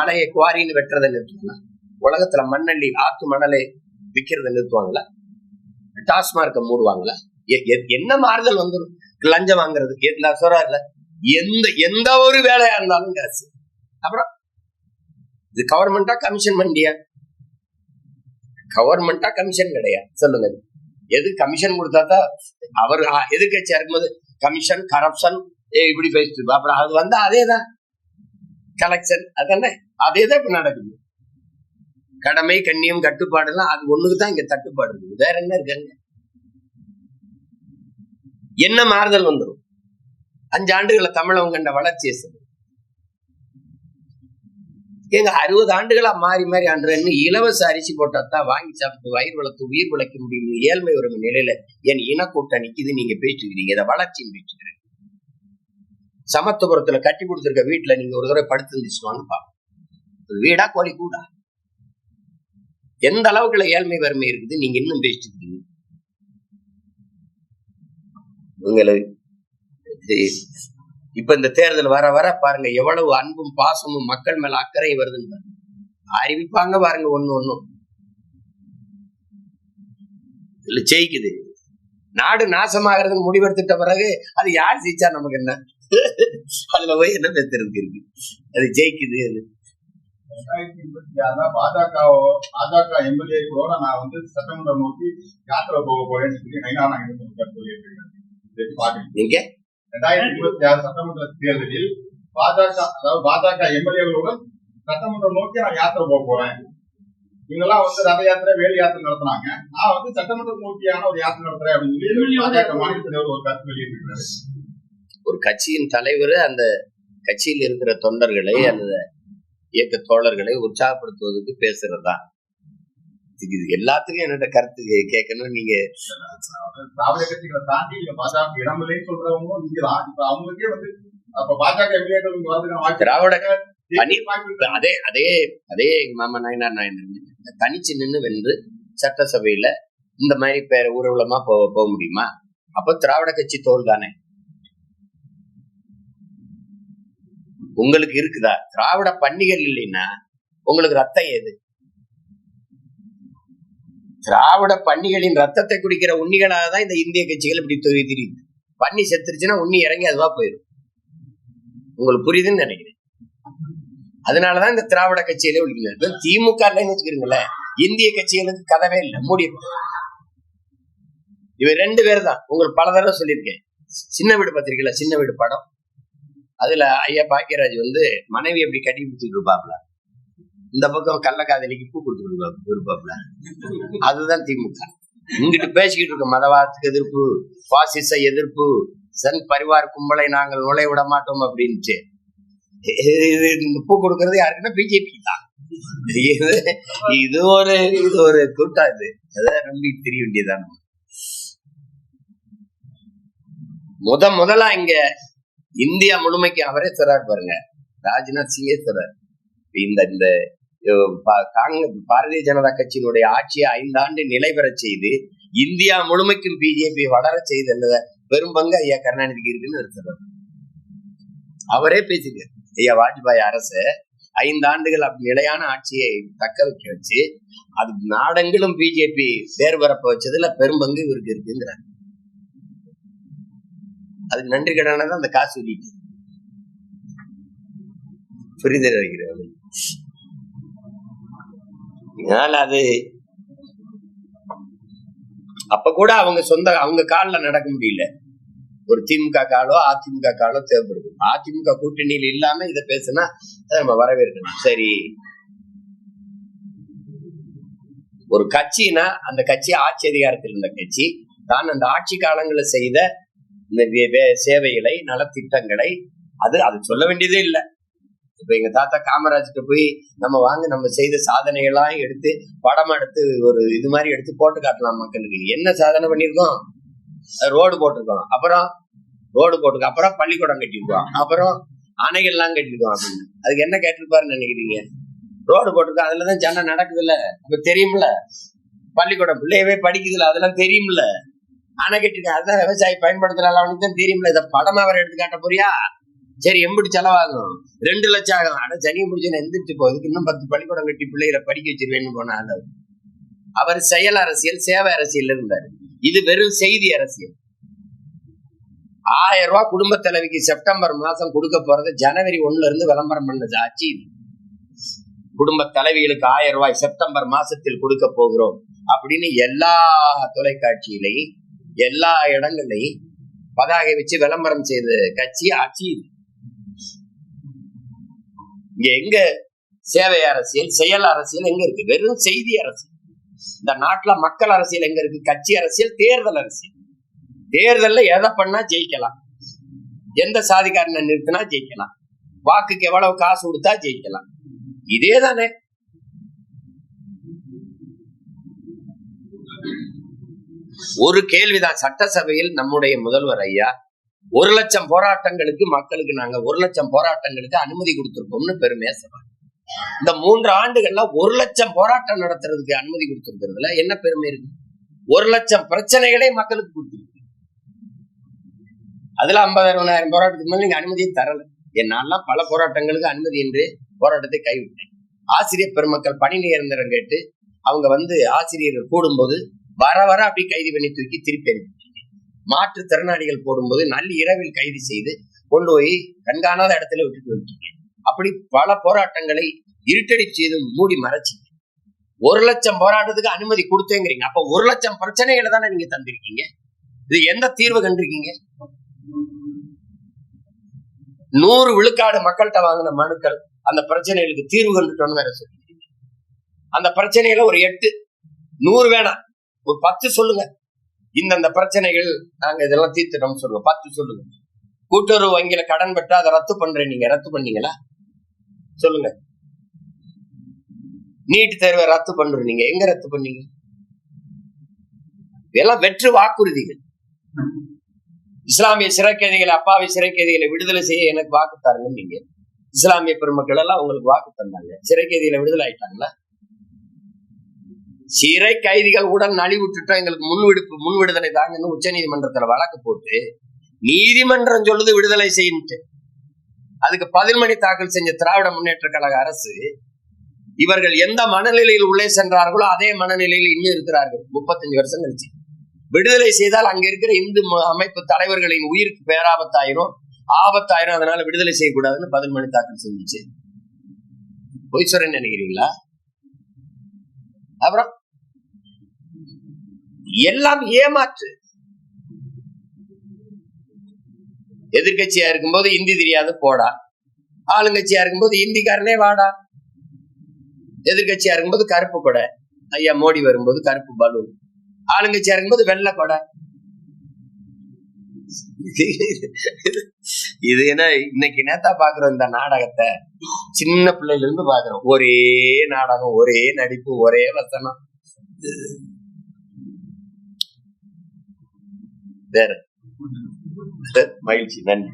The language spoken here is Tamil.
மலையை குவாரின்னு வெட்டுறதை நிறுத்துவாங்களா? உலகத்துல மண்ணள்ளி ஆத்து மணலை விற்கிறத நிறுத்துவாங்களா? டாஸ்மார்க்கை மூடுவாங்களா? என்ன மாறுதல் வந்துடும் லஞ்சம் வாங்குறது எல்லாம் சொல்றாருல எந்த எந்த ஒரு வேலையா இருந்தாலும் காசு. அப்புறம் இது கவர்மெண்டா கமிஷன் வண்டியா கவர்மெண்டா கமிஷன் கிடையாது. சொல்லுங்க. எது கமிஷன் கொடுத்தா தான் அவர் எதிர்கட்சியா இருக்கும்போது கமிஷன் கரப்ஷன் இப்படி பேசிட்டு அப்புறம் அது வந்து அதே தான் கலெக்ஷன் அதானே? அதே தான் இப்ப நடக்குது. கடமை கண்ணியம் கட்டுப்பாடு எல்லாம் அது ஒண்ணுக்கு தான் இங்க தட்டுப்பாடு இருக்குது. வேற என்ன இருக்காங்க என்ன மாறுதல் வந்துடும் அஞ்சு ஆண்டுகளை தமிழகம் கண்ட வளர்ச்சியை சொல்லு. ஏங்க அறுபது ஆண்டுகளா மாறி மாறி ஆண்டு இலவச அரிசி போட்டாதான் வாங்கி சாப்பிட்டு வயிறு வளர்த்து உயிர் வளர்க்க முடியும் ஏழ்மை வரும் நிலையில என் இனக்கூட்டம் நிக்குது நீங்க பேசிக்கிறீங்க இதை வளர்ச்சின்னு பேசுகிறேன். சமத்துவபுரத்துல கட்டி கொடுத்துருக்க வீட்டுல நீங்க ஒரு தடவை படுத்து இருந்துச்சு வாங்க பாப்போம். வீடா கோழி கூடா? எந்த அளவுக்குள்ள ஏழ்மை வறுமை இருக்குது நீங்க இன்னும் பேசிட்டு உங்களுக்கு இப்ப இந்த தேர்தல் வர வர பாருங்க எவ்வளவு அன்பும் பாசமும் மக்கள் மேல அக்கறை வருதுன்னு பாருங்க. அறிவிப்பாங்க பாருங்க ஒண்ணு ஒண்ணும். இல்ல ஜெயிக்குது. நாடு நாசமாகிறதுக்கு முடிவெடுத்துட்ட பிறகு அது யார் ஜெயிச்சா நமக்கு என்ன? அதுல போய் என்ன பெத்துறதுக்கு இருக்கு அது ஜெயிக்குது அது. ரெண்டாயிரத்தி இருபத்தி ஆறுல பாஜகவோ பாஜக எம்எல்ஏ கூட நான் வந்து சட்டமன்றம் நோக்கி யாத்திரை போக போறேன்னு சொல்லி நைனா நாயுடு சொல்லியிருக்கேன் நீங்க ரெண்டாயிரத்தி இருபத்தி ஆறு சட்டமன்ற தேர்தலில் பாஜக அதாவது பாஜக எம்எல்ஏகளுடன் சட்டமன்றம் நோக்கி நான் யாத்திரை போக போறேன். இவங்கெல்லாம் வந்து ரத யாத்திரை வேலு யாத்திரை நடத்துனாங்க. நான் வந்து சட்டமன்றம் நோக்கியான ஒரு யாத்திரை நடத்துறேன் அப்படின்னு சொல்லி பாஜக மாநில தலைவர் ஒரு கருத்து வெளியிட்டிருக்காரு ஒரு கட்சியின் தலைவர் அந்த கட்சியில் இருக்கிற தொண்டர்களை அல்லது இயக்க தோழர்களை உற்சாகப்படுத்துவதற்கு பேசுறதா? இது எல்லாத்துக்கும் என்னோட கருத்து கேட்கணும் நீங்க திராவிட கட்சிகளை தாண்டி பாஜக சொல்றவங்க நீங்க தான் இப்ப அவங்களுக்கே வந்து அப்ப பாஜக எம்எல்ஏக்கள் திராவிட. அதே அதே அதே எங்க மாமா நாயனார் நாயனர் தனிச்சு நின்று வென்று சட்டசபையில இந்த மாதிரி பேர ஊர்வலமா போக போக முடியுமா? அப்ப திராவிட கட்சி தோல் தானே உங்களுக்கு இருக்குதா? திராவிட பண்டிகள் இல்லைன்னா உங்களுக்கு ரத்தம் எது திராவிட பன்னிகளின் ரத்தத்தை குடிக்கிற உண்ணிகளாக தான் இந்த இந்திய கட்சிகள் இப்படி தொகை தெரியுது பன்னி செத்துருச்சுன்னா உண்ணி இறங்கி அதுவா போயிடும் உங்களுக்கு புரியுதுன்னு நினைக்கிறேன். அதனாலதான் இந்த திராவிட கட்சியிலே ஒழிக்கிறார். திமுக இல்லைன்னு வச்சுக்கிறீங்களேன் இந்திய கட்சிகளுக்கு கதவே இல்லை மூடி இவன் இவர் ரெண்டு பேர் தான் உங்களுக்கு பல தடவை சொல்லியிருக்கேன். சின்ன வீடு பத்திரிக்கையில சின்ன வீடு படம். அதுல ஐயா பாக்கியராஜ் வந்து மனைவி எப்படி கட்டி பிடிச்சிட்டு இருப்பாப்ல. இந்த பக்கம் கள்ளக்காதலிக்கு பூ கொடுத்துட்டு இருப்பாப்ல. அதுதான் திமுக. இங்கிட்டு பேசிக்கிட்டு இருக்க மதவாதத்துக்கு எதிர்ப்பு பாசிச எதிர்ப்பு சன் பரிவார் கும்பலை நாங்கள் நுழைய விட மாட்டோம் அப்படின்ட்டு இது இந்த பூ கொடுக்கறது யாருக்குன்னா பிஜேபி தான். இது ஒரு இது ஒரு கூட்டா இது. அதான் நம்பி தெரிய வேண்டியதான் முத முதலா இங்க இந்தியா முழுமைக்கு அவரே சொல்றாரு பாருங்க. ராஜ்நாத் சிங்கே சொல்றாரு இந்த இந்த காங்கிரஸ் பாரதிய ஜனதா கட்சியினுடைய ஆட்சியை ஐந்தாண்டு நிலை பெற செய்து இந்தியா முழுமைக்கும் பிஜேபி வளர செய்தல்ல பெரும் பங்கு ஐயா கருணாநிதிக்கு இருக்குன்னு அவர் அவரே பேசிருக்காரு ஐயா வாஜ்பாய் அரசு ஐந்து ஆண்டுகள் அப்படி நிலையான ஆட்சியை தக்க வைக்க வச்சு அது நாடெங்கிலும் பிஜேபி பேர் பரப்ப வச்சதுல பெரும்பங்கு இவருக்கு இருக்குங்கிறாங்க அதுக்கு நன்றி கடனாக தான் அந்த காசு சொல்லிட்டு புரிதல் வைக்கிறாரு அதனால அது அப்ப கூட அவங்க சொந்த அவங்க காலில் நடக்க முடியல. ஒரு திமுக காலோ அதிமுக காலோ தேவைப்படுது. அதிமுக கூட்டணியில் இல்லாம இதை பேசுனா நம்ம வரவேற்கணும். சரி. ஒரு கட்சினா அந்த கட்சி ஆட்சி அதிகாரத்தில் இருந்த கட்சி தான் அந்த ஆட்சி காலங்களில் செய்த இந்த வே- வே- சேவைகளை நலத்திட்டங்களை அது அது சொல்ல வேண்டியதே இல்லை. இப்ப எங்க தாத்தா காமராஜ்கிட்ட போய் நம்ம வாங்க நம்ம செய்த சாதனைகளாம் எடுத்து படம் எடுத்து ஒரு இது மாதிரி எடுத்து போட்டு காட்டலாம் மக்களுக்கு. என்ன சாதனை பண்ணியிருக்கோம் ரோடு போட்டிருக்கோம். அப்புறம் ரோடு போட்டிருக்கோம் அப்புறம் பள்ளிக்கூடம் கட்டியிருக்கோம். அப்புறம் அணைகள்லாம் கட்டியிருக்கோம் அப்படின்னு. அதுக்கு என்ன கேட்டிருப்பாருன்னு நினைக்கிறீங்க? ரோடு போட்டிருக்கோம். அதுலதான் ஜனம் நடக்குதுல்ல? அப்ப தெரியும்ல? பள்ளிக்கூடம் பிள்ளையவே படிக்குதுல்ல? அதெல்லாம் தெரியும்ல? அணை அதான் விவசாயி பயன்படுத்துறாள். அவனுக்கு தான் தெரியும்ல இதை படமா வர எடுத்து காட்ட போறியா? சரி எம்பிடி செலவாகும். ரெண்டு லட்சம் ஆகும் ஆனா சனி முடிச்சு எந்திரிச்சு போகுதுக்கு இன்னும் பத்து பள்ளிக்கூடம் கட்டி பிள்ளைகளை படிக்க வச்சிருவேன்னு போன அவர். செயல் அரசியல் சேவை அரசியல் இருந்தாரு. இது வெறும் செய்தி அரசியல். ஆயிரம் ரூபாய் குடும்ப தலைவிக்கு செப்டம்பர் மாசம் கொடுக்க போறது ஜனவரி ஒண்ணுல இருந்து விளம்பரம் பண்ணது ஆட்சி இது. குடும்ப தலைவிகளுக்கு ஆயிரம் ரூபாய் செப்டம்பர் மாசத்தில் கொடுக்க போகிறோம் அப்படின்னு எல்லா தொலைக்காட்சியிலையும் எல்லா இடங்களையும் பதாகை வச்சு விளம்பரம் செய்த கட்சி ஆட்சி இங்க எங்க சேவை அரசியல் செயல் அரசியல் எங்க இருக்கு? வெறும் செய்தி அரசியல். இந்த நாட்டுல மக்கள் அரசியல் எங்க இருக்கு? கட்சி அரசியல் தேர்தல் அரசியல். தேர்தல்ல எதை பண்ணா ஜெயிக்கலாம்? எந்த சாதிக்காரனை நிறுத்தினா ஜெயிக்கலாம்? வாக்குக்கு எவ்வளவு காசு கொடுத்தா ஜெயிக்கலாம்? இதே தானே ஒரு கேள்விதான். சட்டசபையில் நம்முடைய முதல்வர் ஐயா ஒரு லட்சம் போராட்டங்களுக்கு மக்களுக்கு நாங்க ஒரு லட்சம் போராட்டங்களுக்கு அனுமதி கொடுத்திருக்கோம்னு பெருமையா சொன்னாங்க இந்த மூன்று ஆண்டுகள்ல ஒரு லட்சம் போராட்டம் நடத்துறதுக்கு அனுமதி கொடுத்திருக்கிறதுல என்ன பெருமை இருக்கு? ஒரு லட்சம் பிரச்சனைகளை மக்களுக்கு கொடுத்துருக்கு. அதுல ஐம்பதாயிரம் போராட்டத்துக்கு மேல நீங்க அனுமதியை தரல. என்னாலாம் பல போராட்டங்களுக்கு அனுமதி என்று போராட்டத்தை கைவிட்டேன். ஆசிரியர் பெருமக்கள் பணி நிரந்தரம் கேட்டு அவங்க வந்து ஆசிரியர்கள் கூடும்போது வர வர அப்படி கைது பண்ணி தூக்கி திருப்பி அனுப்பிட்டீங்க. மாற்றுத்திறனாளிகள் போடும்போது நல்ல இரவில் கைது செய்து கொண்டு போய் கண்காணாத இடத்துல விட்டுட்டு வந்துட்டீங்க. அப்படி பல போராட்டங்களை இருட்டடி செய்து மூடி மறைச்சிங்க. ஒரு லட்சம் போராட்டத்துக்கு அனுமதி கொடுத்தேங்கிறீங்க. அப்ப ஒரு லட்சம் பிரச்சனைகளை தானே நீங்க தந்திருக்கீங்க? இது எந்த தீர்வு கண்டிருக்கீங்க? நூறு விழுக்காடு மக்கள்கிட்ட வாங்கின மனுக்கள் அந்த பிரச்சனைகளுக்கு தீர்வு கண்டுட்டோம்னு வேற சொல்லிருக்கீங்க அந்த பிரச்சனையில ஒரு எட்டு நூறு வேணாம். ஒரு பத்து சொல்லுங்க. இந்தந்த பிரச்சனைகள் நாங்க இதெல்லாம் தீர்த்துட்டோம் சொல்லுங்க. பத்து சொல்லுங்க. கூட்டுறவு வங்கியில கடன் பெற்றா அதை ரத்து பண்றேன் நீங்க. ரத்து பண்ணீங்களா? சொல்லுங்க. நீட் தேர்வை ரத்து பண்றோம் நீங்க. எங்க ரத்து பண்ணீங்க? இதெல்லாம் வெற்று வாக்குறுதிகள். இஸ்லாமிய சிறைக்கைதிகளை அப்பாவி சிறைக்கைதிகளை விடுதலை செய்ய எனக்கு வாக்கு தாருங்க நீங்க. இஸ்லாமிய பெருமக்கள் எல்லாம் உங்களுக்கு வாக்கு தந்தாங்க. சிறைக்கைதிகளை விடுதலை ஆயிட்டாங்களா? சிறை கைதிகள் உடன் நலிவுட்டுட்டோம் எங்களுக்கு முன் விடுப்பு முன் விடுதலை தாங்கன்னு உச்ச நீதிமன்றத்துல வழக்கு போட்டு நீதிமன்றம் சொல்லுது விடுதலை செய்யிட்டு அதுக்கு பதில் மணி தாக்கல் செஞ்ச திராவிட முன்னேற்ற கழக அரசு இவர்கள் எந்த மனநிலையில் உள்ளே சென்றார்களோ அதே மனநிலையில் இன்னும் இருக்கிறார்கள். முப்பத்தஞ்சு வருஷம் கழிச்சு. விடுதலை செய்தால் அங்க இருக்கிற இந்து அமைப்பு தலைவர்களின் உயிருக்கு பேராபத்தாயிரும் ஆபத்தாயிரும். அதனால விடுதலை செய்யக்கூடாதுன்னு பதில் மணி தாக்கல் செஞ்சிச்சு. பொய் சொல்றேன்னு நினைக்கிறீங்களா? அப்புறம் எல்லாம் ஏமாற்று. எதிர்கட்சியா இருக்கும்போது இந்தி தெரியாது போடா. ஆளுங்கட்சியா இருக்கும்போது இந்திக்காரனே வாடா. எதிர்கட்சியா இருக்கும்போது கருப்பு கொடை. ஐயா மோடி வரும்போது கருப்பு பலூன். ஆளுங்கட்சியா இருக்கும்போது வெள்ளை கொடை. இது என்ன இன்னைக்கு நேத்தா பாக்குறோம் இந்த நாடகத்தை. சின்ன பிள்ளைல இருந்து பாக்குறோம். ஒரே நாடகம் ஒரே நடிப்பு ஒரே வசனம். வேற மகிழ்ச்சி நன்றி